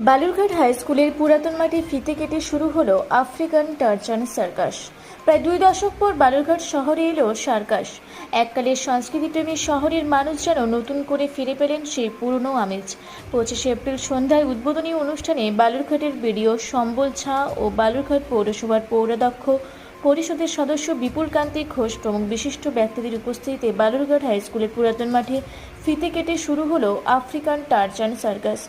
Balurghat high স্কুলের পুরাতন মাঠে ফিতে কেটে শুরু হলো আফ্রিকান টার্চান সার্কাস। প্রায় দুই দশক পর বালুরঘাট শহরে এলো সার্কাস। এককালের সংস্কৃতিপ্রেমী শহরের মানুষ যেন নতুন করে ফিরে পেলেন সেই পুরনো আমেজ। পঁচিশে এপ্রিল সন্ধ্যায় উদ্বোধনী অনুষ্ঠানে বালুরঘাটের বিডিও সম্বল ঝা ও বালুরঘাট পৌরসভার পৌরাধ্যক্ষ, পরিষদের সদস্য বিপুল কান্তি ঘোষ প্রমুখ বিশিষ্ট ব্যক্তিদের উপস্থিতিতে বালুরঘাট হাই স্কুলের পুরাতন মাঠে ফিতে কেটে শুরু হলো আফ্রিকান টার্চান সার্কাস।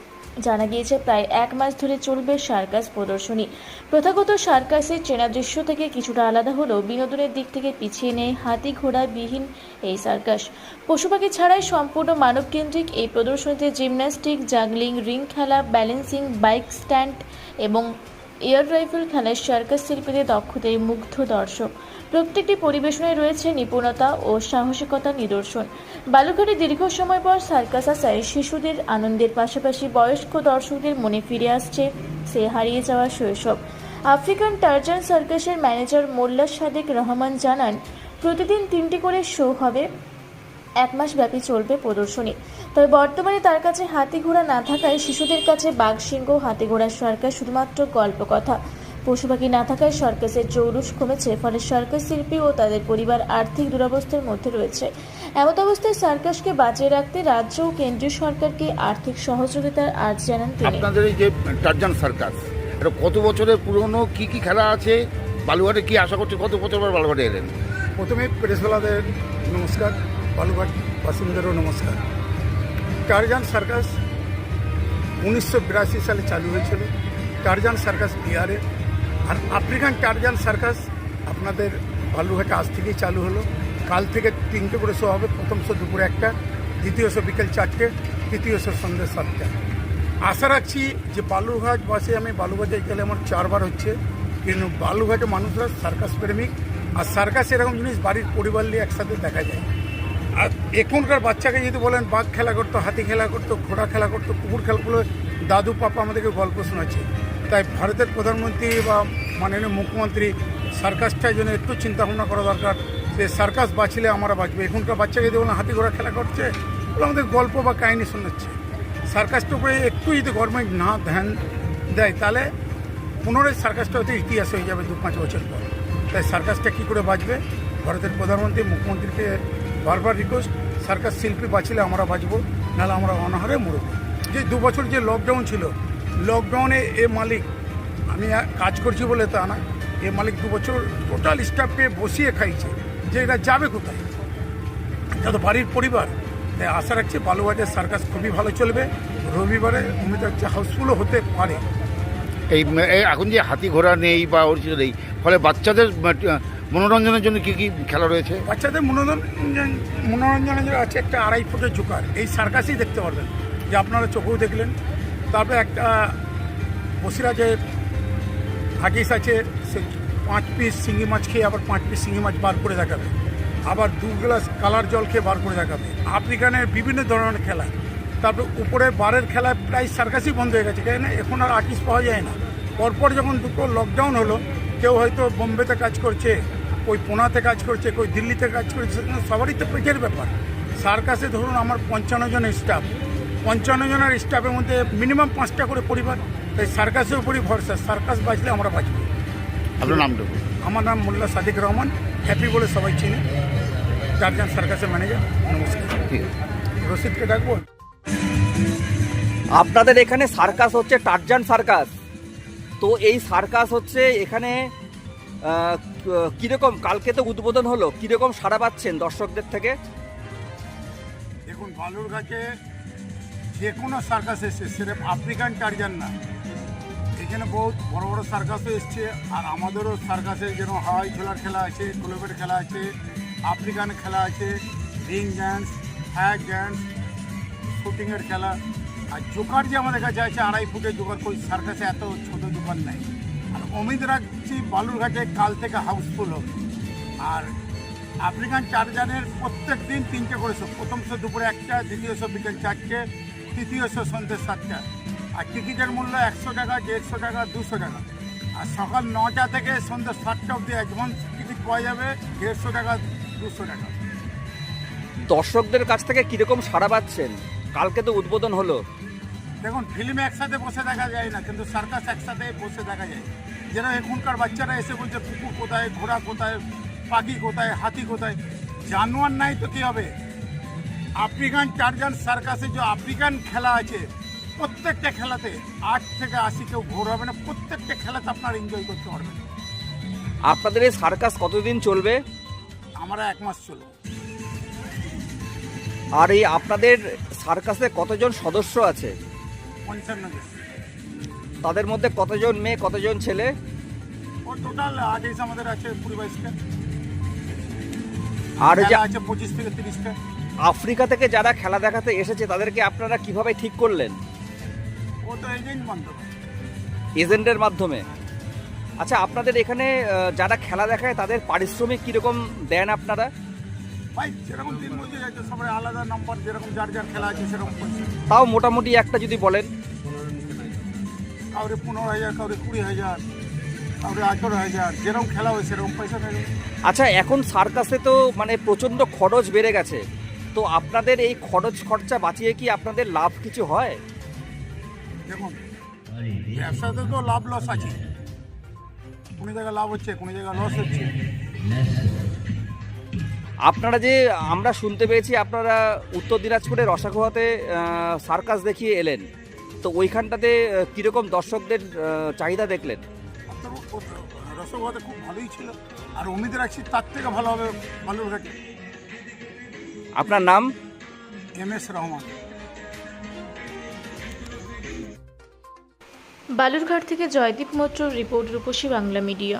জানা গিয়েছে, প্রায় এক মাস ধরে চলবে সার্কাস প্রদর্শনী। প্রথাগত সার্কাসের চেনা দৃশ্য থেকে কিছুটা আলাদা হলেও বিনোদনের দিক থেকে পিছিয়ে নেই হাতি ঘোড়া বিহীন এই সার্কাস। পশু পাখি ছাড়াই সম্পূর্ণ মানবকেন্দ্রিক এই প্রদর্শনীতে জিমন্যাস্টিক, জাগলিং, রিং খেলা, ব্যালেন্সিং, বাইক স্ট্যান্ড এবং এয়ার রাইফেল খেলায় সার্কাস শিল্পীদের দক্ষতায় মুগ্ধ দর্শক। প্রত্যেকটি পরিবেশনায় রয়েছে নিপুণতা ও সাহসিকতা নিদর্শন। বালুঘাটে দীর্ঘ সময় পর সার্কাস আসায় শিশুদের আনন্দের পাশাপাশি বয়স্ক দর্শকদের মনে ফিরে আসছে সে হারিয়ে যাওয়া শৈশব। আফ্রিকান টার্জান সার্কাসের ম্যানেজার মোল্লা সাদেক রহমান জানান, প্রতিদিন তিনটি করে শো হবে। এক মাস ব্যাপী চলবে প্রদর্শনী। তবে বর্তমানে তার কাছে হাতি ঘোড়া না থাকায় শিশুদের কাছে বাঘ সিংহ হাতি ঘোড়ার সরকার শুধুমাত্র গল্প কথা পশু পাখি না থাকায় সার্কাসের জৌলুস কমেছে ফলে সার্কাস শিল্পী ও তাদের পরিবার আর্থিক দুরবস্থার মধ্যে রয়েছে। এমত অবস্থায় সার্কাসকে বাঁচিয়ে রাখতে রাজ্য ও কেন্দ্রীয় সরকারকে আর্থিক সহযোগিতার আর্জ জানান তিনি। আপনাদের এই যে টার্জান সার্কাস এটা কত বছরের পুরনো? কি কি খেলা আছে? বালুঘাটে কি আশা করছে কত বছর পর বালুঘাটে এলেন? প্রথমে প্রেসওয়ালাদের নমস্কার। বালুঘাট বাসিন্দারও নমস্কার। টারজান সার্কাস উনিশশো বিরাশি সালে চালু হয়েছিল। টারজান সার্কাস বিহারে। আর আফ্রিকান টারজান সার্কাস আপনাদের বালুঘাটে আজ থেকেই চালু হলো। কাল থেকে তিনটে করে শো হবে। প্রথম শো দুপুরে একটা, দ্বিতীয় শো বিকেল চারটে, তৃতীয় শো সন্ধ্যে সাতটা। আশা রাখছি যে বালুরঘাট বাসে আমি বালুঘাটে গেলে আমার চারবার হচ্ছে। কিন্তু বালুঘাটে মানুষরা সার্কাস প্রেমিক। আর সার্কাস এরকম জিনিস বাড়ির পরিবার নিয়ে একসাথে দেখা যায়। আর এখনকার বাচ্চাকে যদি বলেন, বাঘ খেলা করতো, হাতি খেলা করতো, ঘোড়া খেলা করতো, কুকুর খেলাগুলো দাদু, পাপা আমাদেরকে গল্প শোনাচ্ছে। তাই ভারতের প্রধানমন্ত্রী বা মাননীয় মুখ্যমন্ত্রী সার্কাসটার জন্য একটু চিন্তা ভাবনা করা দরকার যে, সার্কাস বাঁচলে আমরা বাঁচবে। এখনকার বাচ্চাকে যদি বলেন, হাতি, ঘোড়া খেলা করছে ওগুলো আমাদের গল্প বা কাহিনী শোনাচ্ছে। সার্কাসটার উপরে একটু যদি গভর্নমেন্ট না ধ্যান দেয়, তাহলে পুনরায় সার্কাসটা হয়তো ইতিহাস হয়ে যাবে দু পাঁচ বছর পর। তাই সার্কাসটা কী করে বাঁচবে? ভারতের প্রধানমন্ত্রী, মুখ্যমন্ত্রীকে বারবার রিকোয়েস্ট সার্কাস শিল্পী বাঁচলে আমরা বাঁচবো নাহলে আমরা অনাহারে মরব। যে দু বছর যে লকডাউন ছিল লকডাউনে এ মালিক, আমি কাজ করছি বলে তা না, এ মালিক দু বছর টোটাল স্টাফকে বসিয়ে খাইছে, যে এরা যাবে কোথায়? যত বাড়ির পরিবার, তাই আশা রাখছি বালুবাজার সার্কাস খুবই ভালো চলবে। রবিবারে উম্মিদ হচ্ছে হাউসফুলও হতে পারে। এই এখন যে হাতি ঘোড়া নেই বা ওর নেই, ফলে বাচ্চাদের মনোরঞ্জনের জন্য কি কি খেলা রয়েছে? বাচ্চাদের মনোরঞ্জন, মনোরঞ্জনের জন্য আছে একটা আড়াই ফুটের জোকার। এই সার্কাসই দেখতে পারবেন। যে আপনারা চোখেও দেখলেন। তারপরে একটা বসিরাজের হাগিস আছে, সে পাঁচ পিস শিঙি মাছ খেয়ে আবার পাঁচ পিস শিঙি মাছ বার করে দেখাবে। আবার দু গ্লাস কালার জল খেয়ে বার করে দেখাবে। আফ্রিকানের বিভিন্ন ধরনের খেলা। তারপরে উপরে বারের খেলা প্রায় সার্কাসই বন্ধ হয়ে গেছে। কেন এখন আর আর্টিস্ট পাওয়া যায় না। পরপর যখন দুটো লকডাউন হলো, কেউ হয়তো বোম্বেতে কাজ করছে কই পুনাতে কাজ করছে কই দিল্লিতে কাজ করছে সবারই তো পেটের ব্যাপার। সার্কাসে ধরুন আমার পঞ্চান্ন জনের স্টাফ পঞ্চান্ন জনের স্টাফের মধ্যে মিনিমাম পাঁচটা করে পরিবার তাই সার্কাসের উপরই ভরসা সার্কাস বাঁচলে আমরা বাঁচবো। আপনার নামটা আমার নাম মোল্লা সাদিক রহমান হ্যাপি বলে সবাই চিনে। চারজন সার্কাসের ম্যানেজার নমস্কার। ঠিক রশিদকে ডাকবো? আপনাদের এখানে সার্কাস হচ্ছে টারজান সার্কাস। তো এই সার্কাস হচ্ছে এখানে কীরকম? কালকে তো উদ্বোধন হলো, কীরকম সাড়া পাচ্ছেন দর্শকদের থেকে? দেখুন, বালুরঘাটে যে কোনো সার্কাস এসছে সেরকম আফ্রিকান টার্জান না, এখানে বহুত বড় বড় সার্কাসও এসছে, আর আমাদেরও সার্কাসে যেন হাওয়াই ঝোলার খেলা আছে গ্লোবের খেলা আছে আফ্রিকান খেলা আছে রিং ড্যান্স হ্যাক ড্যান্স শুটিংয়ের খেলা, আর জোকার যে আমাদের কাছে আছে, আড়াই ফুটের জোকার, কই সার্কাসে এত ছোট দোকান নাই। অমিত রাখছি বালুরঘাটে কাল থেকে হাউসফুল হবে। আর আফ্রিকান চারজানের প্রত্যেক দিন তিনটে করে শো প্রথম শো দুপুরে একটা, দ্বিতীয় শো বিকেল চারটে, তৃতীয় শো সন্ধ্যে সাতটা। আর টিকিটের মূল্য একশো টাকা, দেড়শো টাকা, দুশো টাকা। আর সকাল নটা থেকে সন্ধ্যে সাতটা অবধি অ্যাডভান্স টিকিট পাওয়া যাবে, দেড়শো টাকা, দুশো টাকা। দর্শকদের কাছ থেকে কীরকম সাড়া পাচ্ছেন? কালকে তো উদ্বোধন হলো। দেখুন ফিল্মে একসাথে বসে দেখা যায় না কিন্তু সার্কাস একসাথে বসে দেখা যায়। যেন এখনকার বাচ্চারা এসে বলছে কুকুর কোথায় ঘোড়া কোথায় পাখি কোথায় হাতি কোথায়? জানোয়ার নাই তো কী হবে? আফ্রিকান টার্জান সার্কাসে যে আফ্রিকান খেলা আছে প্রত্যেকটা খেলাতে আট থেকে আশি কেউ ঘোর হবে না প্রত্যেকটা খেলাতে আপনারা এনজয় করতে পারবেন। আপনাদের এই সার্কাস কতদিন চলবে? আমরা এক মাস চলব। আর এই আপনাদের সার্কাসে কতজন সদস্য আছে? পঞ্চান্ন তাদের মধ্যে কতজন মেয়ে কতজন ছেলে? ও টোটাল আগে আমাদের আছে কুড়ি বাইশটা। আর এই যে আছে পঁচিশ থেকে তিরিশটা। আফ্রিকা থেকে যারা খেলা দেখাতে এসেছে তাদেরকে আপনারা কীভাবে ঠিক করলেন? ও তো এজেন্ট বান্ধব এজেন্টের মাধ্যমে। আচ্ছা আপনাদের এখানে যারা খেলা দেখায় তাদের পারিশ্রমিক কীরকম দেন আপনারা? ভাই যেরকম দিন মজুরি আছে সবাই আলাদা নম্বর যেরকম যার যার খেলা আছে সেরকম তাও মোটামুটি একটা যদি বলেন। কাউরে পনেরো হাজার কাউরে কুড়ি হাজার কাউরে আঠেরো হাজার যেরকম খেলা হয় সেরকম পয়সা আচ্ছা এখন সার্কাসে তো মানে প্রচণ্ড খরচ বেড়ে গেছে। তো আপনাদের এই খরচ খরচা বাঁচিয়ে কি আপনাদের লাভ কিছু হয়? দেখুন ব্যবসাতে তো লাভ লস আছে কোনো জায়গায় লাভ হচ্ছে কোনো জায়গায় লস হচ্ছে। আপনারা যে আমরা শুনতে পেয়েছি আপনারা উত্তর দিনাজপুরের রসাখোয়াতে সার্কাস দেখিয়ে এলেন। তো ওইখানটাতে কীরকম দর্শকদের চাহিদা দেখলেন? রসগোয়াতে খুব ভালোই ছিল। আর উম্মিদ রাখছি তার থেকে ভালো হবে বালুরঘাটে আপনার নাম? M S Rahman. বালুরঘাট থেকে জয়দীপ মৈত্র রিপোর্ট রূপসী বাংলা মিডিয়া।